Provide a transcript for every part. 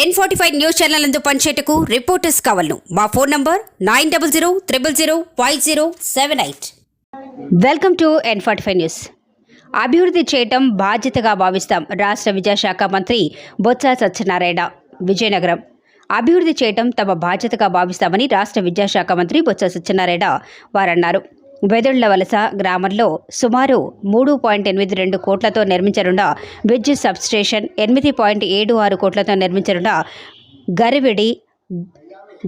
N forty five news channel అందు పనిచేయటకు reporters కావాలను. మా phone number nine double zero triple zero five zero seven eight welcome to N forty five news అభివృద్ధి చేయటం బాధ్యతగా భావిస్తాం రాష్ట్ర విద్యాశాఖ మంత్రి బొత్స సత్యనారాయణ. విజయనగరం. అభివృద్ధి చేయటం తమ బాధ్యతగా భావిస్తామని రాష్ట్ర విద్యాశాఖ మంత్రి బొత్స సత్యనారాయణ వారన్నారు. వెదుళ్ళ వలస గ్రామంలో సుమారు మూడు పాయింట్ ఎనిమిది రెండు కోట్లతో నిర్మించనున్న విద్యుత్ సబ్స్టేషన్ ఎనిమిది పాయింట్ ఏడు ఆరు కోట్లతో నిర్మించనున్న గరివిడి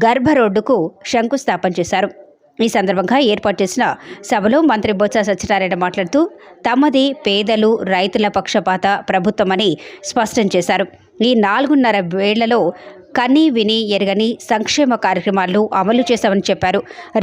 గర్భ రోడ్డుకు శంకుస్థాపన చేశారు. ఈ సందర్భంగా ఏర్పాటు చేసిన సభలో మంత్రి బొత్స సత్యనారాయణ మాట్లాడుతూ తమది పేదలు రైతుల పక్షపాత ప్రభుత్వమని స్పష్టం చేశారు. ఈ నాలుగున్నర వేళ్ళలో కని విని ఎరగని సంక్షేమ కార్యక్రమాలు అమలు చేశామని చెప్పారు.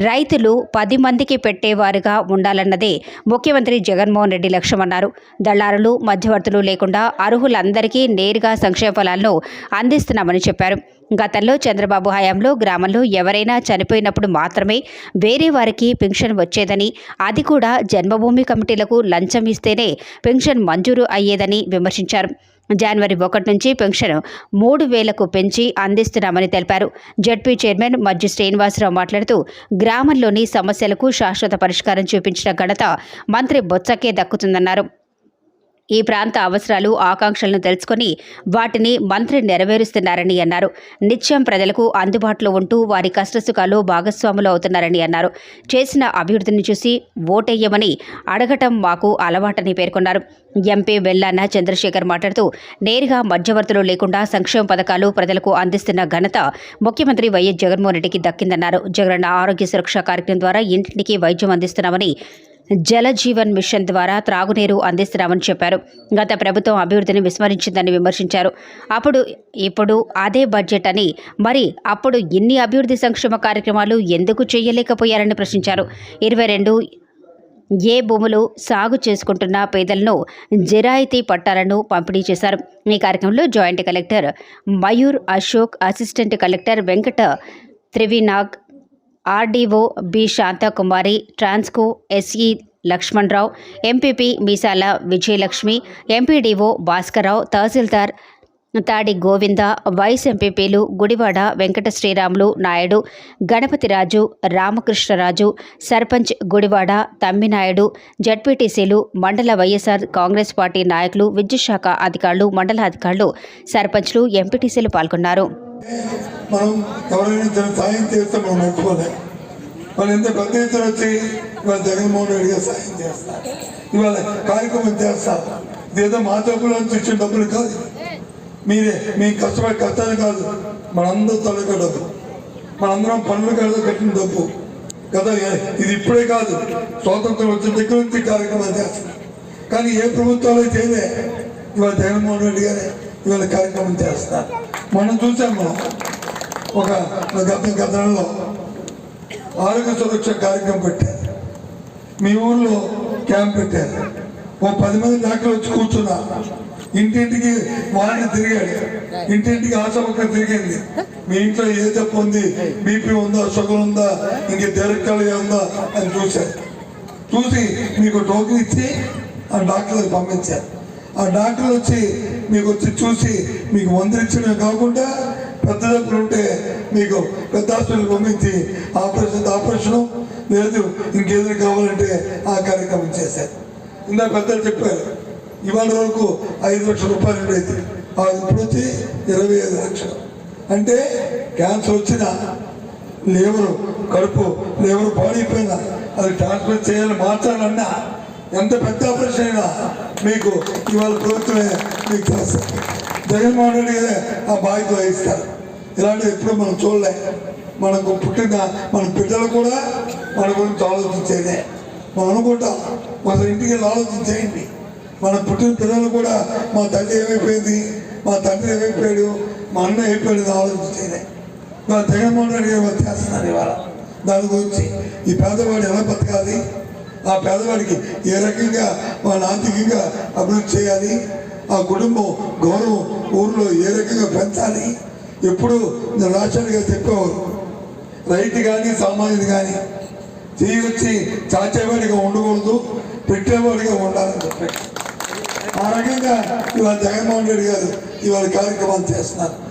రైతులు పది మందికి పెట్టేవారుగా ఉండాలన్నదే ముఖ్యమంత్రి జగన్మోహన్ రెడ్డి లక్ష్యమన్నారు దళారులు మధ్యవర్తులు లేకుండా అర్హులందరికీ నేరుగా సంక్షేమ ఫలాలను అందిస్తున్నామని చెప్పారు. గతంలో చంద్రబాబు హయాంలో గ్రామంలో ఎవరైనా చనిపోయినప్పుడు మాత్రమే వేరే వారికి పెన్షన్ వచ్చేదని అది కూడా జన్మభూమి కమిటీలకు లంచం ఇస్తేనే పెన్షన్ మంజూరు అయ్యేదని విమర్శించారు. జనవరి ఒకటి నుంచి పెన్షన్ మూడు వేలకు పెంచి అందిస్తున్నామని తెలిపారు. జడ్పీ చైర్మన్ మజ్జి శ్రీనివాసరావు మాట్లాడుతూ గ్రామంలోని సమస్యలకు శాశ్వత పరిష్కారం చూపించిన ఘనత మంత్రి బొత్సకే దక్కుతుందన్నారు. ఈ ప్రాంత అవసరాలు ఆకాంక్షలను తెలుసుకొని వాటిని మంత్రి నెరవేరుస్తున్నారని అన్నారు. నిత్యం ప్రజలకు అందుబాటులో ఉంటూ వారి కష్టసుఖాలు భాగస్వాములు అవుతున్నారని అన్నారు. చేసిన అభివృద్ధిని చూసి ఓటేయమని అడగటం మాకు అలవాటని పేర్కొన్నారు. ఎంపీ వెల్లాన్న చంద్రశేఖర్ మాట్లాడుతూ నేరుగా మధ్యవర్తులు లేకుండా సంక్షేమ పథకాలు ప్రజలకు అందిస్తున్న ఘనత ముఖ్యమంత్రి వైఎస్ జగన్మోహన్ రెడ్డికి దక్కిందన్నారు. జగనన్న ఆరోగ్య సురక్ష కార్యక్రమం ద్వారా ఇంటింటికి వైద్యం అందిస్తున్నామని జల జీవన్ మిషన్ ద్వారా త్రాగునీరు అందిస్తున్నామని చెప్పారు. గత ప్రభుత్వం అభివృద్ధిని విస్మరించిందని విమర్శించారు. అప్పుడు ఇప్పుడు అదే బడ్జెట్ అని మరి అప్పుడు ఇన్ని అభివృద్ధి సంక్షేమ కార్యక్రమాలు ఎందుకు చేయలేకపోయారని ప్రశ్నించారు. ఇరవై రెండు ఏ భూములు సాగు చేసుకుంటున్న పేదలను జిరాయితీ పట్టాలను పంపిణీ చేశారు. ఈ కార్యక్రమంలో joint collector Mayur Ashok assistant collector Venkata Trivinag RDO B Shanthakumari Transco SE Lakshmanarao MPP Meesala Vijayalakshmi MPDO Bhaskarrao తహసీల్దార్ తాడి గోవింద వైస్ ఎంపీపీలు గుడివాడ వెంకట శ్రీరాములు నాయుడు గణపతిరాజు రామకృష్ణరాజు సర్పంచ్ గుడివాడ తమ్మినాయుడు జడ్పీటీసీలు మండల వైఎస్ఆర్ కాంగ్రెస్ పార్టీ నాయకులు విద్యుత్ శాఖ అధికారులు మండల అధికారులు సర్పంచ్లు ఎంపీటీసీలు పాల్గొన్నారు. మనం ఎవరైనా చిన్న సాయం చేస్తే మనం మెచ్చుకోలేం వాళ్ళు ఎంత పెద్ద ఎత్తున వచ్చి ఇవాళ జగన్మోహన్ రెడ్డి గారు సాయం చేస్తారు. ఇవాళ కార్యక్రమం చేస్తారు. ఇదేదో మా డబ్బులో నుంచి ఇచ్చిన డబ్బులు కాదు. మీరే మీ కష్టపడే కష్టాలు కాదు. మనందరూ తొలగ డబ్బు. మనందరం పనులు కాదు కట్టిన డబ్బు. కదా ఇది ఇప్పుడే కాదు. స్వాతంత్రం వచ్చిన దగ్గర నుంచి కార్యక్రమాలు చేస్తారు. కానీ ఏ ప్రభుత్వాలు చేయలే ఇవాళ జగన్మోహన్ రెడ్డి గారే ఇవాళ కార్యక్రమం చేస్తారు మనం చూసాము మనం ఒక గత గతంలో ఆరోగ్య సురక్ష కార్యక్రమం పెట్టారు. మీ ఊర్లో క్యాంప్ పెట్టారు. ఓ పది మంది డాక్టర్లు వచ్చి కూర్చున్నారు ఇంటింటికి వాడిని తిరిగాడు. ఇంటింటికి ఆశపక్క తిరిగింది. మీ ఇంట్లో ఏ జబ్బు ఉంది? బీపీ ఉందా? షుగర్ ఉందా? ఇంక దీర్ఘకాలి ఉందా? అని చూశారు. చూసి మీకు టోకెన్ ఇచ్చి ఆ డాక్టర్లకు పంపించారు. ఆ డాక్టర్లు వచ్చి మీకు వచ్చి చూసి మీకు మందులు ఇచ్చినవి కాకుండా పెద్ద దగ్గర ఉంటే మీకు పెద్ద హాస్పిటల్ పంపించి ఆపరేషన్ ఆపరేషన్ లేదు ఇంకేదైనా కావాలంటే ఆ కార్యక్రమం చేశారు. ఇందాక పెద్దలు చెప్పారు ఇవాళ వరకు ఐదు లక్షల రూపాయలు ఉండేది. ఇప్పుడు వచ్చి ఇరవై ఐదు లక్షలు. అంటే క్యాన్సర్ వచ్చిన లేవరు కడుపు లేవరు పాడైపోయినా అది ట్రాన్స్ఫర్ చేయాలి మార్చాలన్నా ఎంత పెద్ద ఆపరేషన్ అయినా మీకు ఇవాళ ప్రభుత్వమే మీకు చేస్తారు జగన్మోహన్ రెడ్డి ఆ బాధ్యత వహిస్తారు. ఇలాంటివి ఎప్పుడు మనం చూడలే. మనకు పుట్టిన మన బిడ్డలు కూడా మన గురించి ఆలోచించేదే. మనం అనుకుంటాం మన ఇంటికి వెళ్ళి ఆలోచించేయండి మన పుట్టిన పిల్లలు కూడా మా తల్లి ఏమైపోయింది మా తండ్రి ఏమైపోయాడు మా అన్న అయిపోయాడు ఆలోచించేదే మా జగన్మోహన్ రెడ్డి ఏమో చేస్తున్నారు ఇవాళ. దాని గురించి ఈ పేదవాడు ఎలా బతకాలి? ఆ పేదవాడికి ఏ రకంగా వాళ్ళ ఆర్థికంగా అభివృద్ధి చేయాలి? ఆ కుటుంబం గౌరవం ఊర్లో ఏ రకంగా పెంచాలి? ఎప్పుడు నేను చెప్పేవారు. రైతు కానీ సామాన్యుడు కానీ చేయి వచ్చి చాచేవాడిగా ఉండకూడదు పెట్టేవాడిగా ఉండాలని చెప్పారు. ఆ రకంగా ఇవాళ జగన్మోహన్ రెడ్డి గారు ఇవాళ కార్యక్రమాలు చేస్తున్నారు.